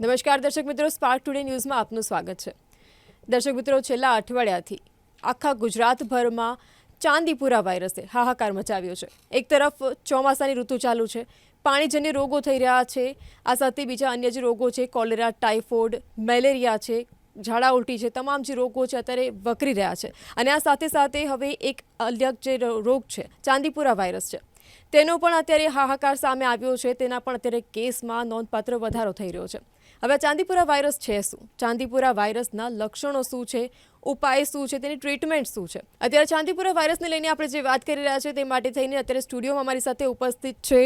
નમસ્કાર દર્શક મિત્રો સ્પાર્ક ટુડે ન્યૂઝમાં આપનું સ્વાગત છે. દર્શક મિત્રો, છેલ્લા અઠવાડિયાથી આખા ગુજરાતભરમાં ચાંદીપુરા વાયરસે હાહાકાર મચાવ્યો છે. એક તરફ ચોમાસાની ઋતુ ચાલુ છે, પાણીજન્ય રોગો થઈ રહ્યા છે, આ સાથે બીજા અન્ય જે રોગો છે, કોલેરા, ટાઇફોઇડ, મેલેરિયા છે, ઝાડા ઉલટી છે, તમામ જે રોગો છે અત્યારે વકરી રહ્યા છે. અને આ સાથે સાથે હવે એક અલગ જે રોગ છે, ચાંદીપુરા વાયરસ છે. તેનો પણ અત્યારે હાહાકાર સામે આવ્યો છે, તેના પણ અત્યારે કેસમાં નોંધપાત્ર વધારો થઈ રહ્યો છે. હવે ચાંદીપુરા વાયરસ છે શું? ચાંદીપુરા વાયરસના લક્ષણો શું છે? ઉપાય શું છે? તેની ટ્રીટમેન્ટ શું છે? અત્યારે ચાંદીપુરા વાયરસને લઈને આપણે જે વાત કરી રહ્યા છે તે માટે થઈને અત્યારે સ્ટુડિયોમાં અમારી સાથે ઉપસ્થિત છે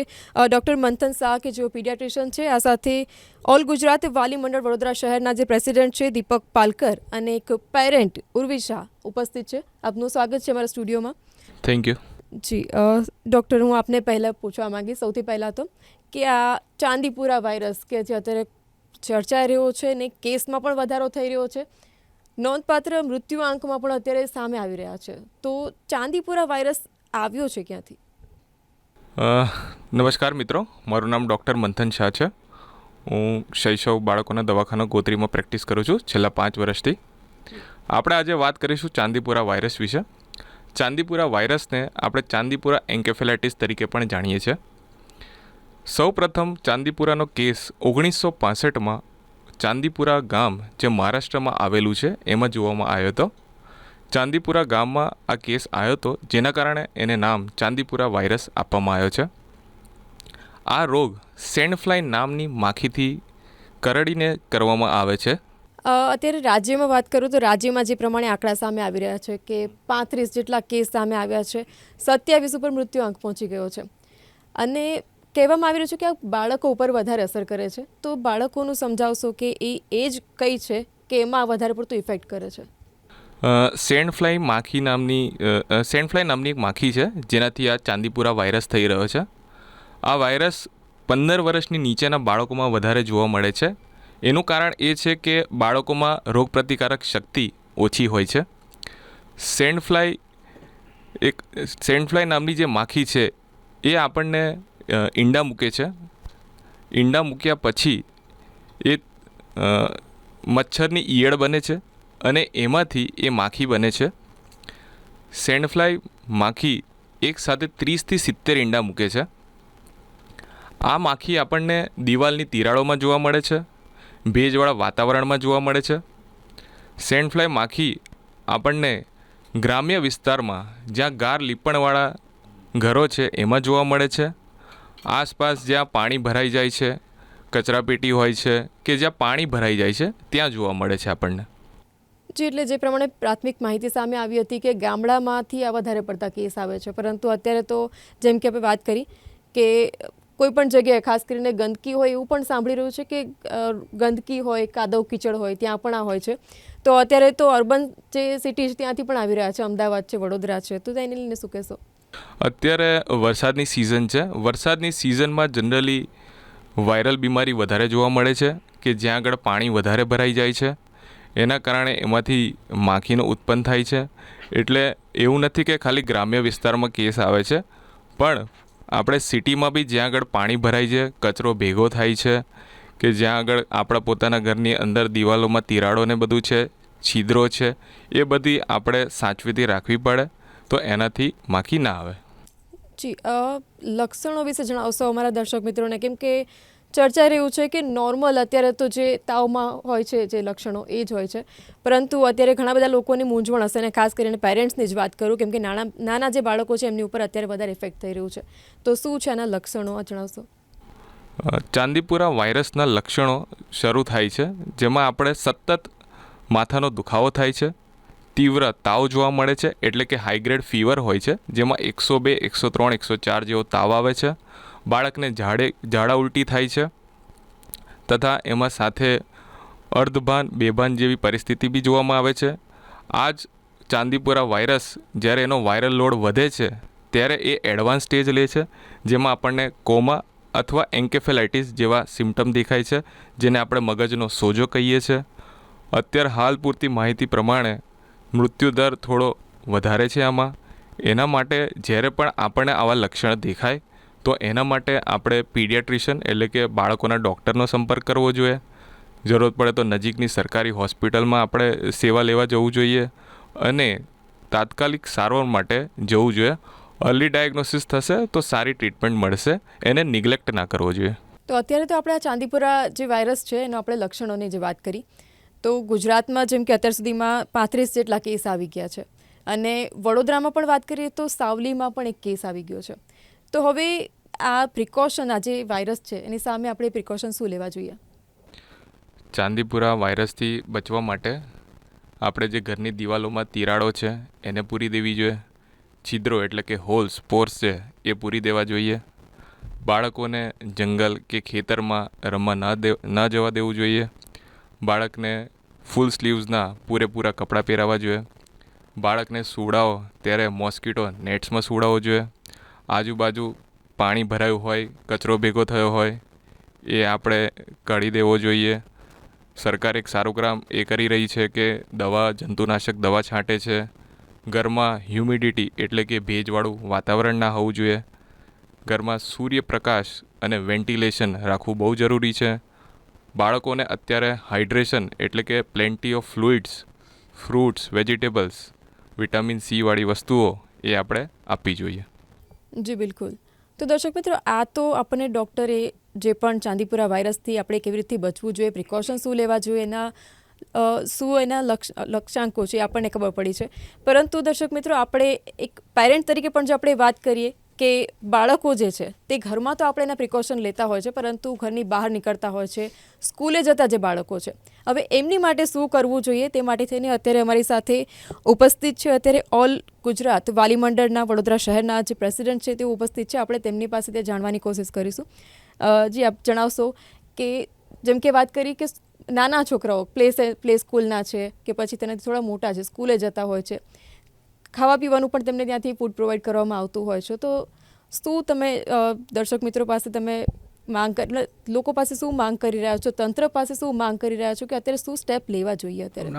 ડૉક્ટર મંથન શાહ કે જેઓ પીડિયાટ્રિશિયન છે. આ સાથે ઓલ ગુજરાત વાલી મંડળ વડોદરા શહેરના જે પ્રેસિડેન્ટ છે દીપક પાલકર અને એક પેરેન્ટ ઉર્વી શાહ ઉપસ્થિત છે. આપનું સ્વાગત છે અમારા સ્ટુડિયોમાં થેન્ક યુ જી ડૉક્ટર હું આપને પહેલાં પૂછવા માગીશ સૌથી પહેલાં તો કે આ ચાંદીપુરા વાયરસ કે જે અત્યારે ચર્ચાઈ રહ્યો છે ને કેસમાં પણ વધારો થઈ રહ્યો છે. નોંધપાત્ર મૃત્યુ આંકમાં પણ અત્યારે સામે આવી રહ્યા છે. તો ચાંદીપુરા વાયરસ આવ્યો છે ક્યાંથી? નમસ્કાર મિત્રો. મારું નામ ડૉક્ટર મંથન શાહ છે. હું શૈશવ બાળકોના દવાખાના ગોત્રીમાં પ્રેક્ટિસ કરું છું છેલ્લા પાંચ વર્ષથી. આપણે આજે વાત કરીશું ચાંદીપુરા વાયરસ વિશે. ચાંદીપુરા વાયરસને આપણે ચાંદીપુરા એન્કેફેલાઇટિસ તરીકે પણ જાણીએ છીએ. સૌ પ્રથમ ચાંદીપુરાનો કેસ ઓગણીસો પાસઠમાં ચાંદીપુરા ગામ જે મહારાષ્ટ્રમાં આવેલું છે, એમાં જોવામાં આવ્યો હતો. ચાંદીપુરા ગામમાં આ કેસ આવ્યો હતો, જેના કારણે એને નામ ચાંદીપુરા વાયરસ આપવામાં આવ્યો છે. આ રોગ સેન્ડફ્લાય નામની માખીથી કરડીને કરવામાં આવે છે. અત્યારે રાજ્યમાં વાત કરું તો રાજ્યમાં જે પ્રમાણે આંકડા સામે આવી રહ્યા છે કે પાંત્રીસ જેટલા કેસ સામે આવ્યા છે, સત્યાવીસ ઉપર મૃત્યુ આંક પહોંચી ગયો છે. અને કહેવામાં આવી રહ્યું છે કે આ બાળકો ઉપર વધારે અસર કરે છે. તો બાળકોનું સમજાવશો કે એ એજ કઈ છે કે એમાં વધારે પડતું ઇફેક્ટ કરે છે? સેન્ડફ્લાય માખી નામની સેન્ડફ્લાય નામની એક માખી છે, જેનાથી આ ચાંદીપુરા વાયરસ થઈ રહ્યો છે. આ વાયરસ પંદર વર્ષની નીચેના બાળકોમાં વધારે જોવા મળે છે. એનું કારણ એ છે કે બાળકોમાં રોગપ્રતિકારક શક્તિ ઓછી હોય છે. સેન્ડફ્લાય એક, સેન્ડફ્લાય નામની જે માખી છે, એ આપણને ઈંડા મૂકે છે. ઈંડા મૂક્યા પછી એ મચ્છરની ઈયળ બને છે અને એમાંથી એ માખી બને છે. સેન્ડફ્લાય માખી એક સાથે ત્રીસથી સિત્તેર ઈંડા મૂકે છે. આ માખી આપણને દિવાલની તિરાડોમાં જોવા મળે છે, ભેજવાળા વાતાવરણમાં જોવા મળે છે. સેન્ડફ્લાય માખી આપણને ગ્રામ્ય વિસ્તારમાં જ્યાં ગાર લીપણવાળા ઘરો છે એમાં જોવા મળે છે. આસપાસ જ્યાં પાણી ભરાઈ જાય છે કચરાપેટી હોય છે, કે જ્યાં પાણી ભરાઈ જાય છે, ત્યાં જોવા મળે છે આપણને. જી, એટલે જે પ્રમાણે પ્રાથમિક માહિતી સામે આવી હતી કે ગામડામાંથી આ વધારે પડતા કેસ આવે છે, પરંતુ અત્યારે તો જેમ કે આપણે વાત કરી કે કોઈ પણ જગ્યાએ, ખાસ કરીને ગંદકી હોય એવું પણ સાંભળી રહ્યું છે કે ગંદકી હોય, કાદવ કીચડ હોય, ત્યાં પણ આ હોય છે. તો અત્યારે તો અર્બન જે સિટી છે, ત્યાંથી પણ આવી રહ્યા છે, અમદાવાદ છે, વડોદરા છે, તો તેને લઈને શું કહેશો? અત્યારે વરસાદની સિઝન છે. વરસાદની સિઝનમાં જનરલી વાયરલ બીમારી વધારે જોવા મળે છે કે જ્યાં આગળ પાણી વધારે ભરાઈ જાય છે. એના કારણે એમાંથી માખીનો ઉત્પન્ન થાય છે. એટલે એવું નથી કે ખાલી ગ્રામ્ય વિસ્તારમાં કેસ આવે છે. પણ આપણે સિટીમાં બી જ્યાં આગળ પાણી ભરાય છે કચરો ભેગો થાય છે કે જ્યાં આગળ આપણા પોતાના ઘરની અંદર દિવાલોમાં તિરાડો ને બધું છે, છિદ્રો છે, એ બધી આપણે સાચવીથી રાખવી પડે. તો એનાથી માખી ના આવે. જી લક્ષણો વિશે જણાવશો અમારા દર્શક મિત્રોને. કેમ કે ચર્ચાઈ રહ્યું છે કે નોર્મલ અત્યારે તો જે તાવમાં હોય છે જે લક્ષણો એ જ હોય છે. પરંતુ અત્યારે ઘણા બધા લોકોની મૂંઝવણ હશે અને ખાસ કરીને પેરેન્ટ્સની જ વાત કરું કેમ કે નાના નાના જે બાળકો છે એમની ઉપર અત્યારે વધારે ઇફેક્ટ થઈ રહ્યું છે. તો શું છે આના લક્ષણો જણાવશો? ચાંદીપુરા વાયરસના લક્ષણો શરૂ થાય છે જેમાં આપણે સતત માથાનો દુખાવો થાય છે તીવ્ર તાવ જોવા મળે છે, એટલે કે હાઈગ્રેડ ફીવર હોય છે, જેમાં એકસો બે, એકસો ત્રણ, એકસો ચાર જેવો તાવ આવે છે. બાળકને ઝાડે, ઝાડા ઉલટી થાય છે તથા એમાં સાથે અર્ધભાન, બેભાન જેવી પરિસ્થિતિ બી જોવામાં આવે છે. આ જ ચાંદીપુરા વાયરસ જ્યારે એનો વાયરલ લોડ વધે છે, ત્યારે એ એડવાન્સ સ્ટેજ લે છે, જેમાં આપણને કોમા અથવા એન્કેફેલાઇટિસ જેવા સિમ્ટમ દેખાય છે, જેને આપણે મગજનો સોજો કહીએ છીએ અત્યારે હાલ પૂરતી માહિતી પ્રમાણે મૃત્યુદર થોડો વધારે છે આમાં. એના માટે જ્યારે પણ આપણને આવા લક્ષણ દેખાય, તો એના માટે આપણે પીડિયાટ્રિશિયન એટલે કે બાળકોના ડૉક્ટરનો સંપર્ક કરવો જોઈએ. જરૂરત પડે તો નજીકની સરકારી હોસ્પિટલમાં આપણે સેવા લેવા જવું જોઈએ અને તાત્કાલિક સારવાર માટે જવું જોઈએ. અર્લી ડાયગ્નોસિસ થશે તો સારી ટ્રીટમેન્ટ મળશે, એને નિગ્લેક્ટ ના કરવો જોઈએ. તો અત્યારે તો આપણે આ ચાંદીપુરા જે વાયરસ છે, એનો આપણે લક્ષણોની જે વાત કરી. તો ગુજરાતમાં જેમ કે અત્યાર સુધીમાં પાંત્રીસ જેટલા કેસ આવી ગયા છે. અને વડોદરામાં પણ વાત કરીએ તો સાવલીમાં પણ એક કેસ આવી ગયો છે. તો હવે આ પ્રિકોશન આ જે વાયરસ છે, એની સામે આપણે પ્રિકોશન શું લેવા જોઈએ? ચાંદીપુરા વાયરસથી બચવા માટે આપણે જે ઘરની દિવાલોમાં તિરાડો છે, એને પૂરી દેવી જોઈએ. છિદ્રો એટલે કે હોલ્સ પોર્સ છે, એ પૂરી દેવા જોઈએ. બાળકોને જંગલ કે ખેતરમાં રમવા ન દે, ન જવા દેવું જોઈએ. બાળકને ફૂલ સ્લીવ્સના પૂરેપૂરા કપડાં પહેરાવવા જોઈએ. બાળકને સુવડાવો ત્યારે મોસ્કીટો નેટ્સમાં સુવડાવવો જોઈએ. આજુબાજુ પાણી ભરાયું હોય, કચરો ભેગો થયો હોય, એ આપણે કાઢી દેવો જોઈએ. સરકાર એક સારું કામ એ કરી રહી છે કે દવા, જંતુનાશક દવા છાંટે છે. ઘરમાં હ્યુમિડિટી એટલે કે ભેજવાળું વાતાવરણ ના હોવું જોઈએ. ઘરમાં સૂર્યપ્રકાશ અને વેન્ટિલેશન રાખવું બહુ જરૂરી છે. બાળકોને અત્યારે હાઇડ્રેશન એટલે કે plenty of fluids fruits vegetables vitamin C વાળી વસ્તુઓ એ આપણે આપવી જોઈએ. જી, બિલકુલ. તો દર્શક મિત્રો, આ તો આપણને ડૉક્ટરે જે પણ ચાંદીપુરા વાયરસથી આપણે કેવી રીતે બચવું જોઈએ પ્રિકોશન શું લેવા જોઈએ, એના શું એના લક્ષ, લક્ષ્યાંકો છે આપણને ખબર પડી છે. પરંતુ દર્શક મિત્રો, આપણે એક પેરેન્ટ તરીકે પણ જો આપણે વાત કરીએ કે બાળકો જે છે, તે ઘરમાં તો આપણે એના પ્રિકોશન લેતા હોય છે, પરંતુ ઘરની બહાર નીકળતા હોય છે, સ્કૂલે જતા જે બાળકો છે. હવે એમની માટે શું કરવું જોઈએ તે માટે થઈને અત્યારે અમારી સાથે ઉપસ્થિત છે અત્યારે ઓલ ગુજરાત વાલી મંડળના વડોદરા શહેરના જે પ્રેસિડેન્ટ છે તેઓ ઉપસ્થિત છે. આપણે તેમની પાસેથી જાણવાની કોશિશ કરીશું. જી, આપ જણાવશો કે જેમ કે વાત કરી કે નાના છોકરાઓ પ્લે પ્લે સ્કૂલના છે કે પછી તેનાથી થોડા મોટા છે, સ્કૂલે જતા હોય છે. ખાવા પીવાનું પણ તેમને ત્યાંથી ફૂડ પ્રોવાઈડ કરવામાં આવતું હોય છે. તો શું તમે દર્શક મિત્રો પાસે તમે માંગ એટલે લોકો પાસે શું માંગ કરી રહ્યા છો? તંત્ર પાસે શું માંગ કરી રહ્યા છો કે અત્યારે શું સ્ટેપ લેવા જોઈએ અત્યારે?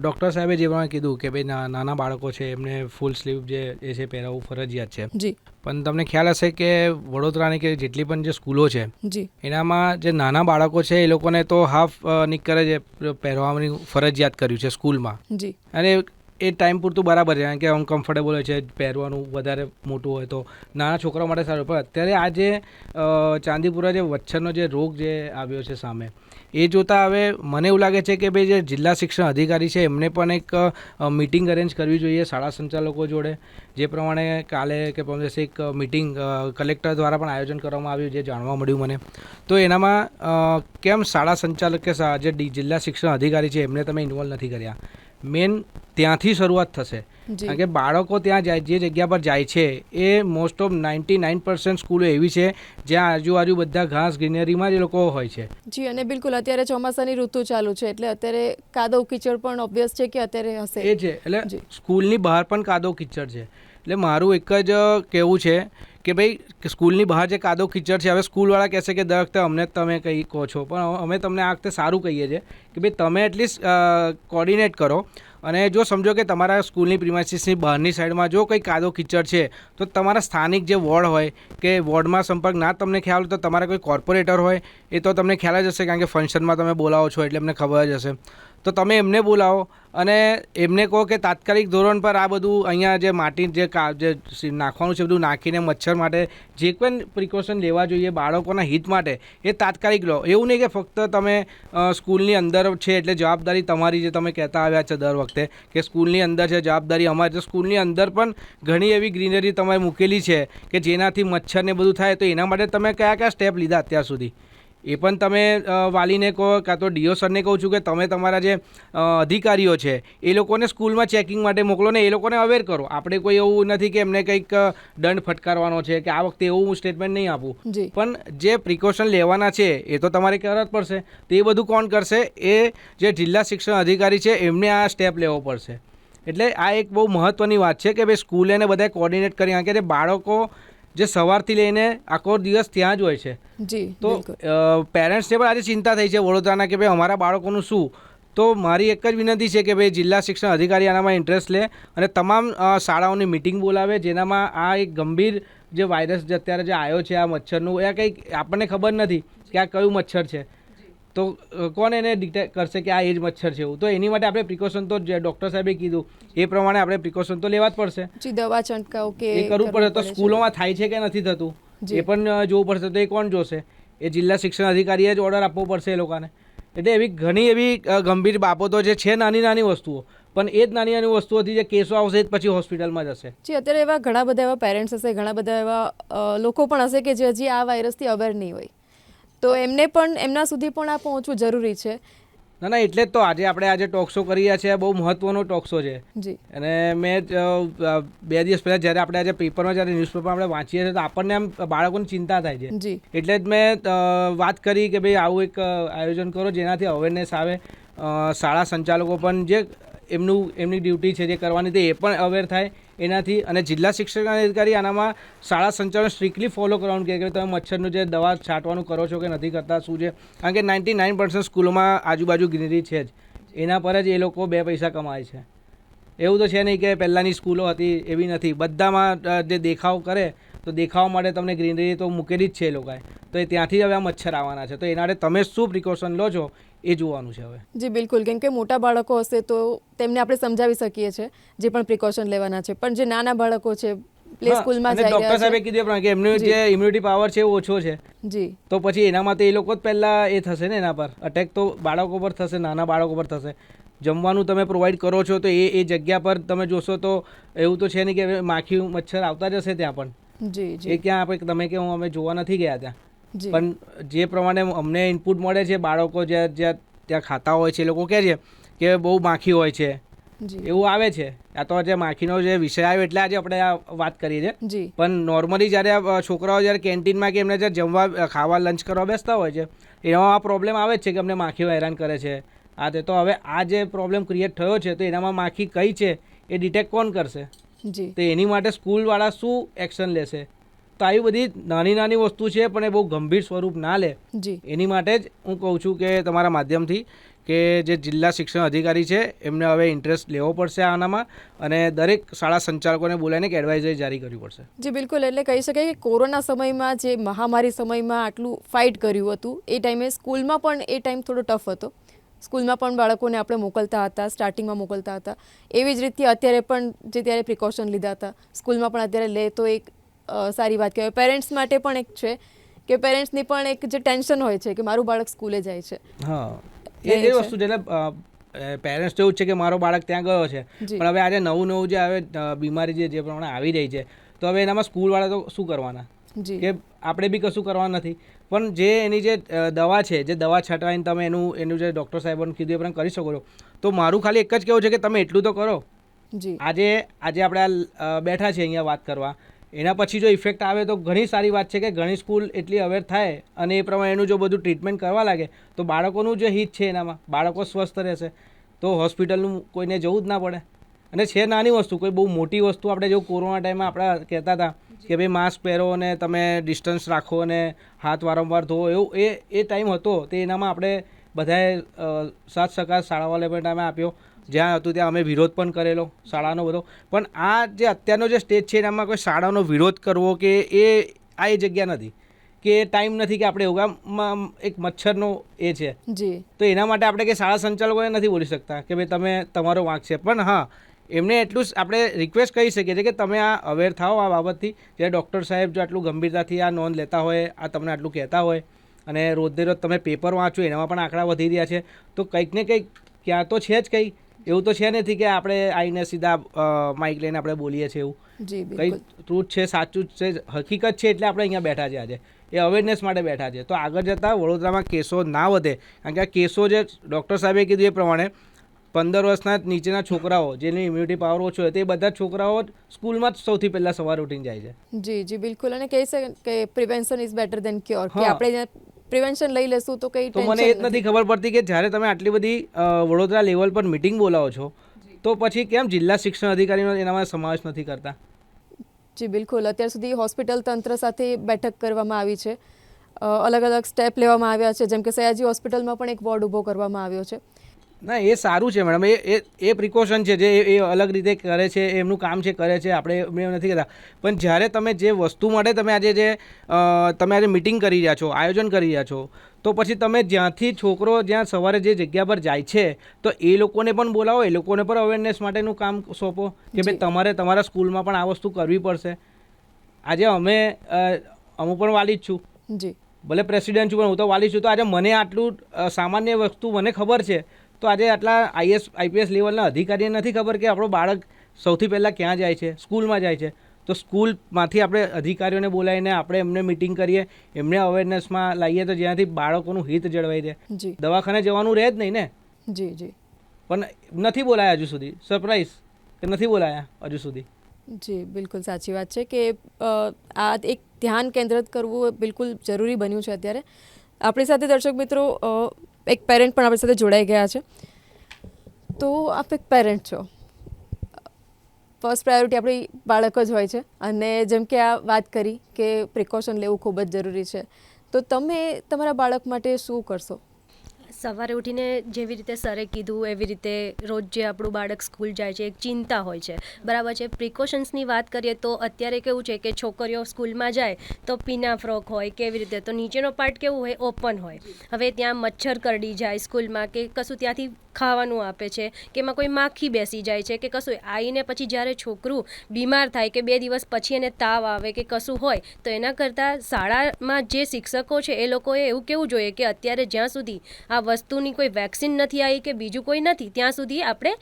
ડોક્ટર સાહેબે જે પણ કીધું કે ભાઈ નાના બાળકો છે એમને ફૂલ સ્લીવ જે એ છે પહેરાવવું ફરજિયાત છે. જી. પણ તમને ખ્યાલ હશે કે વડોદરાની કે જેટલી પણ જે સ્કૂલો છે જી. એનામાં જે નાના બાળકો છે એ લોકોને તો હાફ નિક્કર જ એ પહેરવાની ફરજિયાત કર્યું છે સ્કૂલમાં. જી. અને એ ટાઈમ પૂરતું બરાબર છે. કારણ કે અનકમ્ફર્ટેબલ હોય છે, પહેરવાનું વધારે મોટું હોય તો. નાના છોકરાઓ માટે સારું. પણ અત્યારે આ જે ચાંદીપુરા જે મચ્છરનો જે રોગ જે આવ્યો છે સામે, એ જોતાં હવે મને એવું લાગે છે કે ભાઈ જે જિલ્લા શિક્ષણ અધિકારી છે, એમને પણ એક મિટિંગ અરેન્જ કરવી જોઈએ શાળા સંચાલકો જોડે. જે પ્રમાણે કાલે કે પરમ એક મિટિંગ કલેક્ટર દ્વારા પણ આયોજન કરવામાં આવ્યું જે જાણવા મળ્યું મને. તો એનામાં કેમ શાળા સંચાલક કે જે જિલ્લા શિક્ષણ અધિકારી છે, એમને તમે ઇન્વોલ્વ નથી કર્યા? મેન ત્યાંથી શરૂઆત થશે. કારણ કે બાળકો ત્યાં જાય જે જગ્યા પર જાય છે એ most of ninety nine percent સ્કૂલો એવી છે જ્યાં આજુબાજુ બધા ઘાસ ગ્રીનરીમાં જ લોકો હોય છે. જી અને બિલકુલ અત્યારે ચોમાસાની ઋતુ ચાલુ છે એટલે અત્યારે કાદવ કીચડ પણ ઓબ્વિયસ છે કે અત્યારે હશે. એ છે એટલે સ્કૂલની બહાર પણ કાદવ કિચડ છે. એટલે મારું એક જ કહેવું છે કે ભાઈ સ્કૂલની બહાર જે કાદવ કિચડ છે, હવે સ્કૂલવાળા કહેશે કે દર વખતે અમને, તમે કંઈ કહો છો. પણ અમે તમને આ વખતે સારું કહીએ છીએ કે ભાઈ, તમે એટલીસ્ટ કોર્ડિનેટ કરો. અને જો સમજો કે તમારા સ્કૂલની પ્રિમાઇસીસની બહારની સાઈડમાં જો કંઈ કાદો કિચડ છે, તો તમારા સ્થાનિક જે વોર્ડ હોય, કે વોર્ડમાં સંપર્ક ના તમને ખ્યાલ હોય, તો તમારા કોઈ કોર્પોરેટર હોય, એ તો તમને ખ્યાલ જ હશે, કારણ કે ફંક્શનમાં તમે બોલાવો છો, એટલે એમને ખબર જ હશે. તો તમે એમને બોલાવો અને એમને કહો કે તાત્કાલિક ધોરણ પર આ બધું અહીંયા જે માટી જે કા જે નાખવાનું છે બધું નાખીને મચ્છર માટે જે પણ પ્રિકોશન લેવા જોઈએ બાળકોના હિત માટે એ તાત્કાલિક લો. એવું નહીં કે ફક્ત તમે સ્કૂલની અંદર છે એટલે જવાબદારી તમારી જે તમે કહેતા આવ્યા છે દર વખતે કે સ્કૂલની અંદર છે જવાબદારી અમારી. તો સ્કૂલની અંદર પણ ઘણી એવી ગ્રીનરી તમારે મૂકેલી છે કે જેનાથી મચ્છરને બધું થાય તો એના માટે તમે કયા કયા સ્ટેપ લીધા અત્યાર સુધી? એ પણ તમે વાલીને કહો કાં તો ડીઓ સરને કહું છું કે તમે તમારા જે અધિકારીઓ છે એ લોકોને સ્કૂલમાં ચેકિંગ માટે મોકલો ને એ લોકોને અવેર કરો. આપણે કોઈ એવું નથી કે એમને કંઈક દંડ ફટકારવાનો છે કે આ વખતે એવું હું સ્ટેટમેન્ટ નહીં આપું. પણ જે પ્રિકોશન લેવાના છે એ તો તમારે કરવા જ પડશે. તો એ બધું કોણ કરશે? એ જે જિલ્લા શિક્ષણ અધિકારી છે એમને આ સ્ટેપ લેવો પડશે. એટલે આ એક બહુ મહત્ત્વની વાત છે કે ભાઈ સ્કૂલે ને બધાએ કોર્ડિનેટ કરી. કારણ કે બાળકો જે સવારથી લઈને આખો દિવસ ત્યાં જ હોય છે. જી તો પેરેન્ટ્સને પણ આજે ચિંતા થઈ છે વડોદરાના કે ભાઈ અમારા બાળકોનું શું? તો મારી એક જ વિનંતી છે કે ભાઈ જિલ્લા શિક્ષણ અધિકારી આનામાં ઇન્ટરેસ્ટ લે અને તમામ શાળાઓની મિટિંગ બોલાવે જેનામાં આ એક ગંભીર જે વાયરસ જે અત્યારે જે આવ્યો છે આ મચ્છરનું એ કંઈક આપણને ખબર નથી કે આ કયું મચ્છર છે. તો કોણ એને ડિટેક્ટ કરશે કે આ એ જ મચ્છર છે એવું? તો એની માટે આપણે પ્રિકોશન તો જે ડૉક્ટર સાહેબે કીધું એ પ્રમાણે આપણે પ્રિકોશન તો લેવા જ પડશે. દવા છંટકાવ કે એ કરવું પડે તો. સ્કૂલોમાં થાય છે કે નથી થતું. એ પણ જોવું પડશે તો એ કોણ જોશે? એ જિલ્લા શિક્ષણ અધિકારીએ જ ઓર્ડર આપવો પડશે એ લોકોને. એટલે એવી ઘણી એવી ગંભીર બાબતો જે છે નાની નાની વસ્તુઓ. પણ એ જ નાની નાની વસ્તુઓથી જે કેસો આવશે પછી હોસ્પિટલમાં જશે જી અત્યારે એવા ઘણા બધા એવા પેરેન્ટ્સ હશે ઘણા બધા એવા લોકો પણ હશે કે જે હજી આ વાયરસથી અવેર નહીં હોય. તો એમને પણ એમના સુધી પણ આ પહોંચવું જરૂરી છે. ના ના એટલે જ તો આજે આપણે આજે ટોક શો કરી રહ્યા છીએ બહુ મહત્વનો ટોક શો છે. જી. અને મેં બે દિવસ પહેલાં જ્યારે આપણે આજે પેપરમાં જ્યારે ન્યૂઝપેપરમાં આપણે વાંચીએ છીએ તો આપણને આમ બાળકોને ચિંતા થાય છે. જી. એટલે જ મેં વાત કરી કે ભાઈ આવું એક આયોજન કરો જેનાથી અવેરનેસ આવે. શાળા સંચાલકો પણ જે એમનું એમની ડ્યુટી છે જે કરવાની તે એ પણ અવેર થાય. એનાથી અને જિલ્લા શિક્ષણ અધિકારી આનામાં શાળા સંચાલન સ્ટ્રિક્ટલી ફોલો કરવાનું કહે કે તમે મચ્છરનું જે દવા છાંટવાનું કરો છો કે નથી કરતા, શું છે? કારણ કે નાઇન્ટી નાઇન પર્સન્ટ સ્કૂલોમાં આજુબાજુ ગ્રીનરી છે જ. એના પર જ એ લોકો બે પૈસા કમાય છે. એવું તો છે નહીં કે પહેલાંની સ્કૂલો હતી એવી નથી. બધામાં જે દેખાવ કરે તો દેખાવા માટે તમને ગ્રીનરી તો મૂકેલી જ છે એ લોકોએ. તો એ ત્યાંથી જ હવે આ મચ્છર આવવાના છે. તો એના માટે તમે શું પ્રિકોશન લો છો એ જોવાનું છે હવે. જી બિલકુલ. કેમ કે મોટા બાળકો હશે તો તેમને આપણે સમજાવી શકીએ છીએ જે પણ પ્રિકોશન લેવાના છે. પણ જે નાના બાળકો છે પ્લે સ્કૂલમાં જાય ડોક્ટર સાહેબે કીધું પણ કે એમનું જે. ઇમ્યુનિટી પાવર છે એ ઓછો છે. જી. તો પછી એનામાં તો એ લોકો જ પહેલાં એ થશે ને એના પર. અટેક તો બાળકો પર થશે નાના બાળકો પર થશે. જમવાનું તમે પ્રોવાઈડ કરો છો તો એ એ જગ્યા પર તમે જોશો તો એવું તો છે નહીં કે માખી મચ્છર આવતા જ હશે ત્યાં પણ. એ ક્યાં આપણે તમે કે હું અમે જોવા નથી ગયા ત્યાં. પણ જે પ્રમાણે અમને ઇનપુટ મળે છે બાળકો જે જ્યાં ત્યાં ખાતા હોય છે એ લોકો કહે છે કે બહુ માખી હોય છે. એવું આવે છે. આ તો જે માખીનો જે વિષય આવ્યો એટલે આજે આપણે આ વાત કરીએ છીએ. પણ નોર્મલી જ્યારે છોકરાઓ જ્યારે કેન્ટીનમાં કે એમને જે જમવા ખાવા લંચ કરવા બેસતા હોય છે એમાં આ પ્રોબ્લેમ આવે જ છે કે અમને માખીઓ હેરાન કરે છે. આ તે તો હવે આ જે પ્રોબ્લેમ ક્રિએટ થયો છે તો એનામાં માખી કઈ છે એ ડિટેક્ટ કોણ કરશે? તો એની માટે સ્કૂલવાળા શું એક્શન લેશે? તો આવી બધી નાની નાની વસ્તુ છે પણ એ બહુ ગંભીર સ્વરૂપ ના લે. જી. એની માટે જ હું કહું છું કે તમારા માધ્યમથી કે જે જિલ્લા શિક્ષણ અધિકારી છે એમને હવે ઇન્ટરેસ્ટ લેવો પડશે આનામાં અને દરેક શાળા સંચાલકોને બોલાવીને એક એડવાઇઝરી જારી કરવી પડશે. જે બિલકુલ. એટલે કહી શકાય કે કોરોના સમયમાં જે મહામારી સમયમાં આટલું ફાઇટ કર્યું હતું એ ટાઈમે સ્કૂલમાં પણ એ ટાઈમ થોડો ટફ હતો. સ્કૂલમાં પણ બાળકોને આપણે મોકલતા હતા સ્ટાર્ટિંગમાં મોકલતા હતા. એવી જ રીતે અત્યારે પણ જે ત્યારે પ્રિકોશન લીધા હતા. સ્કૂલમાં પણ અત્યારે લે તો એક સારી વાત કહેવાય. પેરેન્ટ્સ માટે પણ એક છે કે પેરેન્ટ્સની પણ એક જે ટેન્શન હોય છે કે મારું બાળક સ્કૂલે જાય છે. હા. એ. વસ્તુ એટલે પેરેન્ટ્સ તો એવું છે કે મારો બાળક ત્યાં ગયો છે. પણ હવે આજે નવું નવું જે હવે બીમારી જે જે પ્રમાણે આવી રહી છે તો હવે એનામાં સ્કૂલવાળા તો શું કરવાના? કે આપણે બી કશું કરવાનું નથી. પણ જે એની જે દવા છે જે દવા છાંટવાની તમે એનું એનું જે ડૉક્ટર સાહેબોને કીધું એ પણ કરી શકો છો. તો મારું ખાલી એક જ કહેવું છે કે તમે એટલું તો કરો. જી. આજે આજે આપણે આ બેઠા છે અહીંયા વાત કરવા. એના પછી જો ઇફેક્ટ આવે તો ઘણી સારી વાત છે કે ઘણી સ્કૂલ એટલી અવેર થાય અને એ પ્રમાણે એનું જો બધું ટ્રીટમેન્ટ કરવા લાગે તો બાળકોનું જે હિત છે એનામાં બાળકો સ્વસ્થ રહેશે. તો હોસ્પિટલનું કોઈને જવું જ ના પડે. અને છે નાની વસ્તુ કોઈ બહુ મોટી વસ્તુ આપણે જો કોરોના ટાઈમમાં આપણા કહેતા હતા કે ભાઈ માસ્ક પહેરો અને તમે ડિસ્ટન્સ રાખો અને હાથ વારંવાર ધોવો એવું એ એ ટાઈમ હતો. તે એનામાં આપણે બધાએ સાથ સહકાર શાળાવાળા પણ ટાઈમે આપ્યો. જ્યાં હતું ત્યાં અમે વિરોધ પણ કરેલો શાળાનો બધો. પણ આ જે અત્યારનો જે સ્ટેજ છે એનામાં કોઈ શાળાનો વિરોધ કરવો કે એ આ એ જગ્યા નથી. કે ટાઈમ નથી કે આપણે આમ એક મચ્છરનો એ છે. તો એના માટે આપણે કે શાળા સંચાલકોને નથી બોલી શકતા કે ભાઈ તમે તમારો વાંક છે. પણ હા એમને એટલું જ આપણે રિક્વેસ્ટ કરી શકીએ છીએ કે તમે આ અવેર થાઓ આ બાબતથી. જે ડૉક્ટર સાહેબ જો આટલું ગંભીરતાથી આ નોંધ લેતા હોય આ તમને આટલું કહેતા હોય અને રોજને રોજ તમે પેપર વાંચો એનામાં પણ આંકડા વધી રહ્યા છે તો કંઈક ને કંઈક ક્યાં તો છે જ કંઈ. એવું તો છે નથી કે આપણે આવીને સીધા માઇક લઈને આપણે બોલીએ છીએ એવું. કંઈ ટ્રુથ છે સાચું જ છે હકીકત છે એટલે આપણે અહીંયા બેઠા છે આજે. એ અવેરનેસ માટે બેઠા છે તો આગળ જતાં વડોદરામાં કેસો ના વધે. કારણ કે આ કેસો જે ડૉક્ટર સાહેબે કીધું એ પ્રમાણે પંદર વર્ષના નીચેના છોકરાઓ જેની ઇમ્યુનિટી પાવર ઓછો હોય તે બધા છોકરાઓ સ્કૂલમાં જ સૌથી પહેલાં સવારે ઉઠીને જાય છે. જી જી બિલકુલ. અને કહી શકે કે prevention is better than cure કે આપણે પ્રિવેન્શન લઈ લેશું તો કઈ તો મને એ જ નથી ખબર પડતી કે જ્યારે તમે આટલી બધી વડોદરા લેવલ પર મિટિંગ બોલાવો છો તો પછી કેમ જિલ્લા શિક્ષણ અધિકારીનો એનામાં સમાવેશ નથી કરતા? જી બિલકુલ. અત્યાર સુધી હોસ્પિટલ તંત્ર સાથે બેઠક કરવામાં આવી છે. અલગ અલગ સ્ટેપ લેવામાં આવ્યા છે. જેમ કે સયાજી હોસ્પિટલમાં પણ એક વોર્ડ ઊભો કરવામાં આવ્યો છે. ના એ સારું છે મેડમ એ એ એ પ્રિકોશન છે જે એ અલગ રીતે કરે છે એમનું કામ છે કરે છે આપણે એમને એવું નથી કહેતા. પણ જ્યારે તમે જે વસ્તુ માટે તમે આજે જે તમે આજે મિટિંગ કરી રહ્યા છો આયોજન કરી રહ્યા છો તો પછી તમે જ્યાંથી છોકરો જ્યાં સવારે જે જગ્યા પર જાય છે તો એ લોકોને પણ બોલાવો એ લોકોને પણ અવેરનેસ માટેનું કામ સોંપો કે ભાઈ તમારે તમારા સ્કૂલમાં પણ આ વસ્તુ કરવી પડશે. આજે અમે હું પણ વાલી જ છું. જી. ભલે પ્રેસિડેન્ટ છું પણ હું તો વાલી છું. તો આજે મને આટલું સામાન્ય વસ્તુ મને ખબર છે. તો આજે આટલા આઈએસ આઈપીએસ લેવલના અધિકારીને નથી ખબર કે આપણો બાળક સૌથી પહેલાં ક્યાં જાય છે સ્કૂલમાં જાય છે. તો સ્કૂલમાંથી આપણે અધિકારીઓને બોલાવીને આપણે એમને મિટિંગ કરીએ એમને અવેરનેસમાં લાવીએ તો જ્યાંથી બાળકોનું હિત જળવાઈ રહે. જી. દવાખાને જવાનું રહે જ નહીં ને? જી જી. પણ નથી બોલાયા હજુ સુધી. સરપ્રાઈઝ કે નથી બોલાયા હજુ સુધી? જી બિલકુલ સાચી વાત છે કે આ એક ધ્યાન કેન્દ્રિત કરવું બિલકુલ જરૂરી બન્યું છે અત્યારે. આપણી સાથે દર્શક મિત્રો એક પેરેન્ટ પણ આપણી સાથે જોડાઈ ગયા છે. તો આપ એક પેરેન્ટ છો. ફર્સ્ટ પ્રાયોરિટી આપણી બાળક જ હોય છે. અને જેમ કે આ વાત કરી કે પ્રિકોશન લેવું ખૂબ જ જરૂરી છે. તો તમે તમારા બાળક માટે શું કરશો? સવારે ઉઠીને જેવી રીતે સરે કીધું, એવી રીતે રોજ જે આપણું બાળક સ્કૂલ જાય છે, એક ચિંતા હોય છે. બરાબર છે? પ્રિકોશન્સની વાત કરીએ તો અત્યારે કેવું છે કે છોકરીઓ સ્કૂલમાં જાય તો પીના ફ્રોક હોય કેવી રીતે. તો નીચેનો પાર્ટ કેવું હોય? ઓપન હોય. હવે ત્યાં મચ્છર કરડી જાય સ્કૂલમાં કે કશું ત્યાંથી ખાવાનું આપે છે, કે એમાં કોઈ માખી બેસી જાય છે, કે કશું. આવીને પછી જ્યારે છોકરું બીમાર થાય કે બે દિવસ પછી એને તાવ આવે કે કશું હોય, તો એના કરતાં શાળામાં જે શિક્ષકો છે એ લોકોએ એવું કેવું જોઈએ કે અત્યારે જ્યાં સુધી આ વસ્તુની કોઈ વેક્સિન નથી આવી કે બીજું કોઈ નથી, ત્યાં સુધી આપણે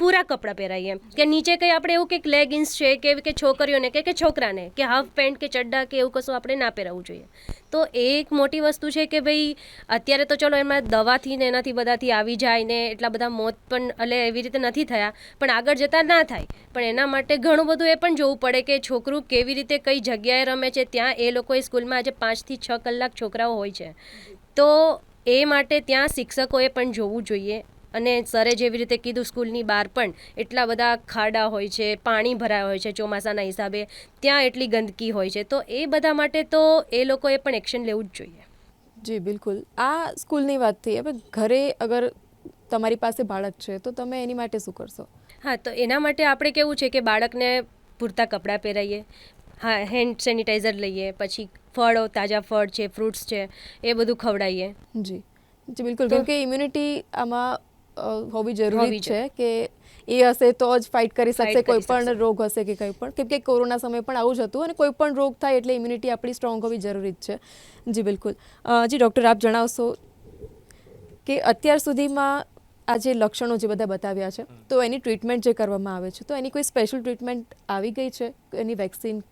પૂરા કપડાં પહેરાઈએ કે નીચે કંઈ આપણે એવું કંઈક લેગિન્સ છે કે કે છોકરીઓને કે કે છોકરાને, કે હાફ પેન્ટ કે ચડ્ડા કે એવું કશું આપણે ના પહેરાવવું જોઈએ. તો એ એક મોટી વસ્તુ છે કે ભાઈ, અત્યારે તો ચલો એમાં દવાથી ને એનાથી બધાથી આવી જાય ને એટલા બધા મોત પણ એટલે એવી રીતે નથી થયા, પણ આગળ જતાં ના થાય. પણ એના માટે ઘણું બધું એ પણ જોવું પડે કે છોકરું કેવી રીતે કઈ જગ્યાએ રમે છે, ત્યાં એ લોકોએ સ્કૂલમાં આજે પાંચથી છ કલાક છોકરાઓ હોય છે. તો એ માટે ત્યાં શિક્ષકોએ પણ જોવું જોઈએ. અને સરે જેવી રીતે કીધું સ્કૂલની બહાર પણ એટલા બધા ખાડા હોય છે પાણી ભરાયા હોય છે ચોમાસાના હિસાબે ત્યાં એટલી ગંદકી હોય છે. તો એ બધા માટે તો એ લોકોએ પણ એક્શન લેવું જ જોઈએ. જી બિલકુલ. આ સ્કૂલની વાત થઈ. હવે ઘરે અગર તમારી પાસે બાળક છે તો તમે એની માટે શું કરશો? હા તો એના માટે આપણે કેવું છે કે બાળકને પૂરતા કપડાં પહેરાઈએ હા હેન્ડ સેનિટાઈઝર લઈએ પછી ફળો તાજા ફળ છે ફ્રૂટ્સ છે એ બધું ખવડાવીએ જી. જી બિલકુલ. કેમ કે ઇમ્યુનિટી આમાં હોવી જરૂરી છે કે એ હશે તો જ ફાઇટ કરી શકશે કોઈ પણ રોગ હશે કે કંઈ પણ કેમ કે કોરોના સમય પણ આવું જ હતું અને કોઈ પણ રોગ થાય એટલે ઇમ્યુનિટી આપણી સ્ટ્રોંગ હોવી જરૂરી જ છે. જી બિલકુલ. જી ડૉક્ટર આપ જણાવશો કે અત્યાર સુધીમાં આ જે લક્ષણો જે બધા બતાવ્યા છે તો એની ટ્રીટમેન્ટ જે કરવામાં આવે છે તો એની કોઈ સ્પેશિયલ ટ્રીટમેન્ટ આવી ગઈ છે? એની વેક્સિન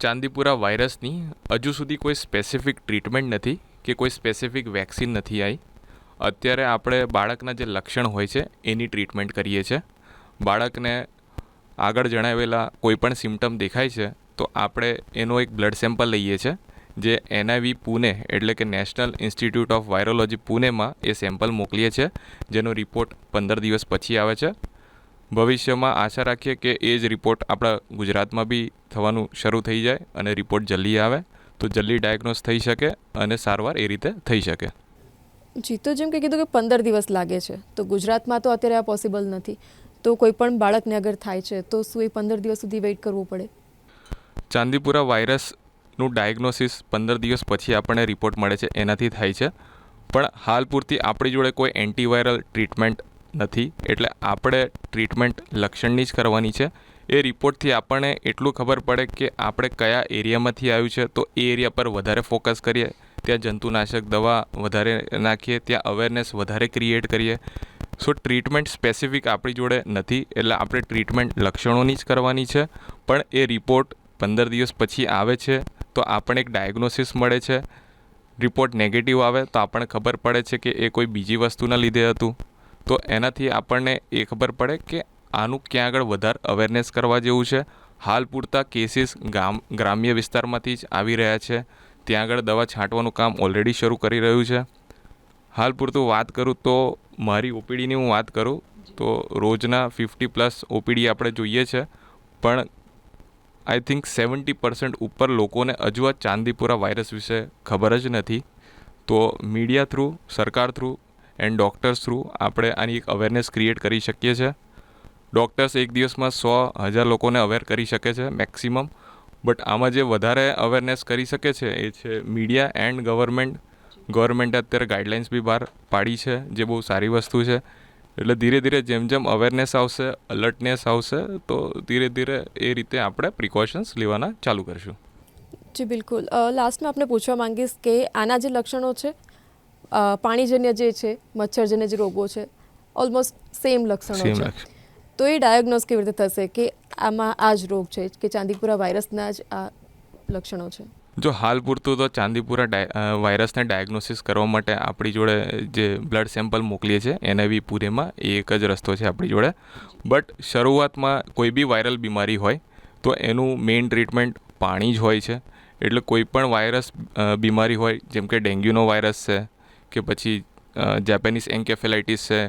ચાંદીપુરા વાયરસની હજુ સુધી કોઈ સ્પેસિફિક ટ્રીટમેન્ટ નથી કે કોઈ સ્પેસિફિક વેક્સિન નથી આવી અત્યારે આપણે બાળકના જે લક્ષણ હોય છે, એની ટ્રીટમેન્ટ કરીએ છીએ. બાળકને આગળ જણાવેલા કોઈપણ સિમ્ટમ દેખાય છે, તો આપણે એનો એક બ્લડ સેમ્પલ લઈએ છીએ, જે એનઆઈવી પુણે એટલે કે નેશનલ ઇન્સ્ટિટ્યૂટ ઓફ વાયરોલોજી પુણેમાં એ સેમ્પલ મોકલીએ છીએ, જેનો રિપોર્ટ પંદર દિવસ પછી આવે છે. ભવિષ્યમાં આશા રાખીએ કે એ જ રિપોર્ટ આપણા ગુજરાતમાં બી થવાનું શરૂ થઈ જાય અને રિપોર્ટ જલ્દી આવે, તો જલ્દી ડાયગ્નોસ થઈ શકે અને સારવાર એ રીતે થઈ શકે. જી, તો જેમ કે કીધું કે પંદર દિવસ લાગે છે, તો ગુજરાતમાં તો અત્યારે આ પોસિબલ નથી. તો કોઈ પણ બાળકને અગર થાય છે, તો શું એ પંદર દિવસ સુધી વેઇટ કરવું પડે? ચાંદીપુરા વાયરસનું ડાયગ્નોસિસ પંદર દિવસ પછી આપણને રિપોર્ટ મળે છે, એનાથી થાય છે. પણ હાલ પૂરતી આપણી જોડે કોઈ એન્ટીવાયરલ ટ્રીટમેન્ટ નથી, એટલે આપણે ટ્રીટમેન્ટ લક્ષણની જ કરવાની છે. એ રિપોર્ટથી આપણને એટલું ખબર પડે કે આપણે કયા એરિયામાંથી આવ્યું છે, તો એ એરિયા પર વધારે ફોકસ કરીએ. ત્યાં જંતુનાશક દવા વધારે નાખીએ, ત્યાં અવેરનેસ વધારે ક્રિએટ કરીએ. સો ટ્રીટમેન્ટ સ્પેસિફિક આપણી જોડે નથી, એટલે આપણે ટ્રીટમેન્ટ લક્ષણોની જ કરવાની છે. પણ એ રિપોર્ટ પંદર દિવસ પછી આવે છે, તો આપણને એક ડાયગ્નોસિસ મળે છે. રિપોર્ટ નેગેટિવ આવે, તો આપણને ખબર પડે છે કે એ કોઈ બીજી વસ્તુના લીધે હતું. તો એનાથી આપણને એ ખબર પડે કે આનું ક્યાં આગળ વધારે અવેરનેસ કરવા જેવું છે. હાલ પૂરતા કેસીસ ગામ, ગ્રામ્ય વિસ્તારમાંથી જ આવી રહ્યા છે. ત્યાં આગળ દવા છાંટવાનું કામ ઓલરેડી શરૂ કરી રહ્યું છે. હાલ પૂરતું વાત કરું તો મારી ઓપીડીની હું વાત કરું તો રોજના ફિફ્ટી પ્લસ ઓપીડી આપણે જોઈએ છે. પણ આઈ થિંક સેવન્ટી પર્સન્ટ ઉપર લોકોને હજુ આ ચાંદીપુરા વાયરસ વિશે ખબર જ નથી. તો મીડિયા થ્રુ સરકાર થ્રુ એન્ડ ડૉક્ટર્સ થ્રુ આપણે આની એક અવેરનેસ ક્રિએટ કરી શકીએ છીએ ડૉક્ટર્સ એક દિવસમાં સો હજાર લોકોને અવેર કરી શકે છે મેક્સિમમ બટ આમાં જે વધારે અવેરનેસ કરી શકે છે એ છે મીડિયા એન્ડ ગવર્મેન્ટ ગવર્મેન્ટે અત્યારે ગાઈડલાઇન્સ બી બહાર પાડી છે જે બહુ સારી વસ્તુ છે. એટલે ધીરે ધીરે જેમ જેમ અવેરનેસ આવશે અલર્ટનેસ આવશે તો ધીરે ધીરે એ રીતે આપણે પ્રિકોશન્સ લેવાના ચાલુ કરીશું. જી બિલકુલ. લાસ્ટમાં આપણે પૂછવા માંગીશ કે આના જે લક્ષણો છે પાણીજન્ય જે છે મચ્છરજન્ય જે રોગો છે ઓલમોસ્ટ સેમ લક્ષણો સેમ છે. તો એ ડાયગ્નોઝ કેવી રીતે થશે કે આમાં આ જ રોગ છે, કે ચાંદીપુરા વાયરસના જ આ લક્ષણો છે? જો હાલ પૂરતું તો ચાંદીપુરા વાયરસને ડાયગ્નોસિસ કરવા માટે આપણી જોડે જે બ્લડ સેમ્પલ મોકલીએ છીએ, એને બી પૂરેમાં એ એક જ રસ્તો છે આપણી જોડે. બટ શરૂઆતમાં કોઈ બી વાયરલ બીમારી હોય, તો એનું મેઇન ટ્રીટમેન્ટ પાણી જ હોય છે. એટલે કોઈ પણ વાયરસ બીમારી હોય, જેમ કે ડેન્ગ્યુનો વાયરસ છે, કે પછી જેપેનિસ એન્કેફેલાઇટીસ છે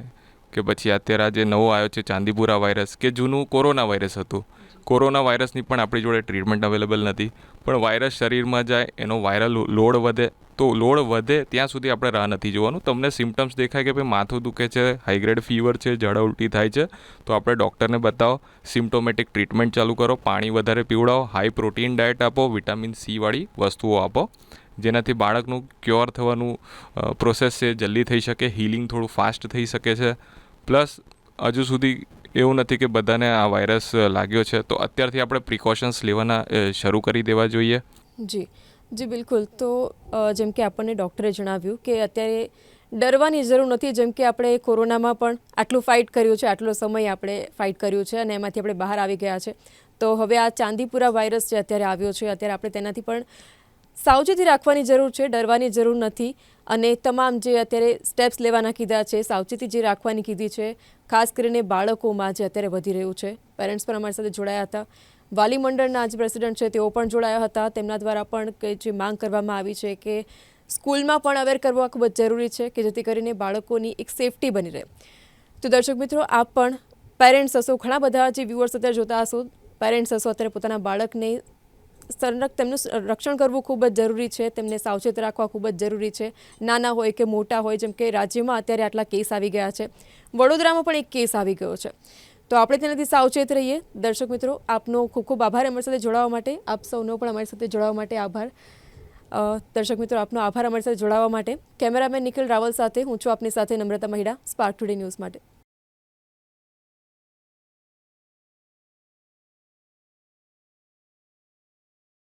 કે પછી અત્યારે જે નવો આવ્યો છે ચાંદીપુરા વાયરસ કે જૂનું કોરોના વાયરસ હતું. કોરોના વાયરસની પણ આપણી જોડે ટ્રીટમેન્ટ અવેલેબલ નથી. પણ વાયરસ શરીરમાં જાય, એનો વાયરલ લોડ વધે, તો લોડ વધે ત્યાં સુધી આપણે રાહ નથી જોવાનું. તમને સિમ્ટમ્સ દેખાય કે ભાઈ માથું દુખે છે હાઈગ્રેડ ફીવર છે જળ ઉલટી થાય છે, તો આપણે ડૉક્ટરને બતાવો. સિમ્ટોમેટિક ટ્રીટમેન્ટ ચાલુ કરો, પાણી વધારે પીવડાવો હાઈ પ્રોટીન ડાયટ આપો વિટામિન સીવાળી વસ્તુઓ આપો. જેનાથી બાળકનું ક્યોર થવાનું પ્રોસેસ છે, જલ્દી થઈ શકે હિલિંગ થોડું ફાસ્ટ થઈ શકે છે. પ્લસ હજુ સુધી એવું નથી કે બધાને આ વાયરસ લાગ્યો છે. તો અત્યારથી આપણે પ્રિકોશન્સ લેવાના શરૂ કરી દેવા જોઈએ. જી. જી, બિલકુલ. તો જેમ કે આપણને ડૉક્ટરે જણાવ્યું કે અત્યારે ડરવાની જરૂર નથી. જેમ કે આપણે કોરોનામાં પણ આટલું ફાઇટ કર્યું છે, આટલો સમય આપણે ફાઇટ કર્યું છે અને એમાંથી આપણે બહાર આવી ગયા છે. તો હવે આ ચાંદીપુરા વાયરસ જે અત્યારે આવ્યો છે, અત્યારે આપણે તેનાથી પણ સાવચેતી રાખવાની જરૂર છે. ડરવાની જરૂર નથી. અને તમામ જે અત્યારે સ્ટેપ્સ લેવાના કીધા છે, સાવચેતી જે રાખવાની કીધી છે, ખાસ કરીને બાળકોમાં જે અત્યારે વધી રહ્યું છે. પેરેન્ટ્સ પણ અમારી સાથે જોડાયા હતા. વાલી મંડળના જે પ્રેસિડેન્ટ છે, તેઓ પણ જોડાયા હતા. તેમના દ્વારા પણ જે માંગ કરવામાં આવી છે કે સ્કૂલમાં પણ અવેર કરવા ખૂબ જ જરૂરી છે કે જેથી કરીને બાળકોની એક સેફટી બની રહે. તો દર્શક મિત્રો, આપ પણ પેરેન્ટ્સ હશો. ઘણા બધા જે વ્યુઅર્સ અત્યારે જોતા હશો. પેરેન્ટ્સ હશો, અત્યારે પોતાના બાળકને સંરક્ષ તેમનું રક્ષણ કરવું ખૂબ જ જરૂરી છે. તેમને સાવચેત રાખવા ખૂબ જ જરૂરી છે. નાના હોય કે મોટા હોય, જેમ કે રાજ્યમાં અત્યારે આટલા કેસ આવી ગયા છે. વડોદરામાં પણ એક કેસ આવી ગયો છે. તો આપણે તેનાથી સાવચેત રહીએ. દર્શક મિત્રો, આપનો ખૂબ ખૂબ આભાર અમારી સાથે જોડાવા માટે. આપ સૌનો પણ અમારી સાથે જોડાવા માટે આભાર. દર્શક મિત્રો, આપનો આભાર અમારી સાથે જોડાવા માટે. કેમેરામેન નિખિલ રાવલ સાથે હું છું આપની સાથે Namrata Mahida Spark Today News માટે.